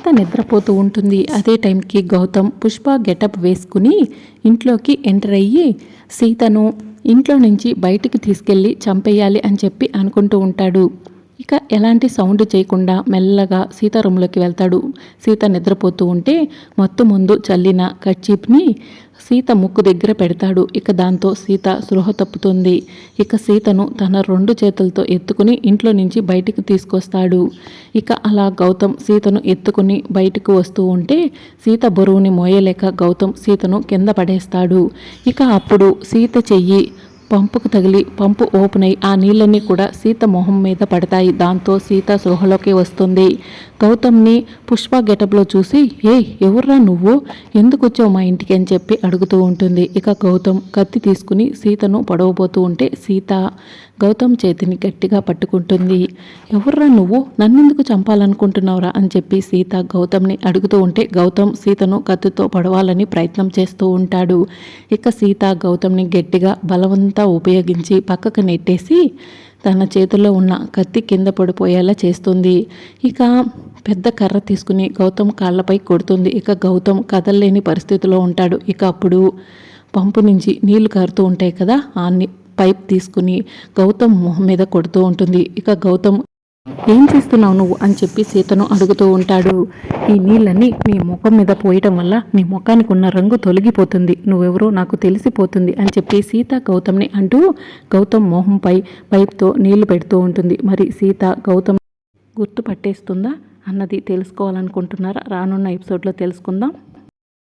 సీత నిద్రపోతూ ఉంటుంది. అదే టైంకి గౌతమ్ పుష్ప గెటప్ వేసుకుని ఇంట్లోకి ఎంటర్ అయ్యి సీతను ఇంట్లో నుంచి బయటికి తీసుకెళ్ళి చంపేయాలి అని చెప్పి అనుకుంటూ ఉంటాడు. ఇక ఎలాంటి సౌండ్ చేయకుండా మెల్లగా సీత రూమ్లోకి వెళ్తాడు. సీత నిద్రపోతూ ఉంటే మొత్తం ముందు చల్లిన కర్చీప్ని సీత ముక్కు దగ్గర పెడతాడు. ఇక దాంతో సీత సృహ తప్పుతుంది. ఇక సీతను తన రెండు చేతులతో ఎత్తుకుని ఇంట్లో నుంచి బయటికి తీసుకొస్తాడు. ఇక అలా గౌతమ్ సీతను ఎత్తుకుని బయటకు వస్తూ ఉంటే సీత బరువుని మోయలేక గౌతమ్ సీతను కింద పడేస్తాడు. ఇక అప్పుడు సీత చెయ్యి పంపుకు తగిలి పంపు ఓపెన్ అయి ఆ నీళ్ళన్నీ కూడా సీత మొహం మీద పడతాయి. దాంతో సీత సృహలోకి వస్తుంది. గౌతమ్ని పుష్ప గెటప్లో చూసి ఏ ఎవర్రా నువ్వు? ఎందుకు వచ్చావు మా ఇంటికి? అని చెప్పి అడుగుతూ ఉంటుంది. ఇక గౌతమ్ కత్తి తీసుకుని సీతను పడవబోతూ ఉంటే సీత గౌతమ్ చేతిని గట్టిగా పట్టుకుంటుంది. ఎవర్రా నువ్వు? నన్నెందుకు చంపాలనుకుంటున్నావురా? అని చెప్పి సీత గౌతమ్ని అడుగుతూ ఉంటే గౌతమ్ సీతను కత్తితో పడవాలని ప్రయత్నం చేస్తూ ఉంటాడు. ఇక సీత గౌతమ్ని గట్టిగా బలవంత ఉపయోగించి పక్కకు నెట్టేసి తన చేతిలో ఉన్న కత్తి కింద పడిపోయేలా చేస్తుంది. ఇక పెద్ద కర్ర తీసుకుని గౌతమ్ కాళ్ళపై కొడుతుంది. ఇక గౌతమ్ కదలలేని పరిస్థితిలో ఉంటాడు. ఇక అప్పుడు పంపు నుంచి నీళ్ళు కారుతూ ఉంటాయి కదా ఆ పైప్ తీసుకుని గౌతమ్ మొహం మీద కొడుతూ ఉంటుంది. ఇక గౌతమ్ ఏం చేస్తున్నావు నువ్వు అని చెప్పి సీతను అడుగుతూ ఉంటాడు. ఈ నీళ్ళన్నీ మీ ముఖం మీద పోయటం వల్ల మీ ముఖానికి ఉన్న రంగు తొలగిపోతుంది. నువ్వెవరో నాకు తెలిసిపోతుంది అని చెప్పి సీత గౌతమ్ని అంటూ గౌతమ్ మొహంపై పైప్తో నీళ్ళు పెడుతూ ఉంటుంది. మరి సీత గౌతమ్ గుర్తు పట్టేస్తుందా? అన్నది తెలుసుకోవాలనుకుంటున్నారా? రానున్న ఎపిసోడ్లో తెలుసుకుందాం.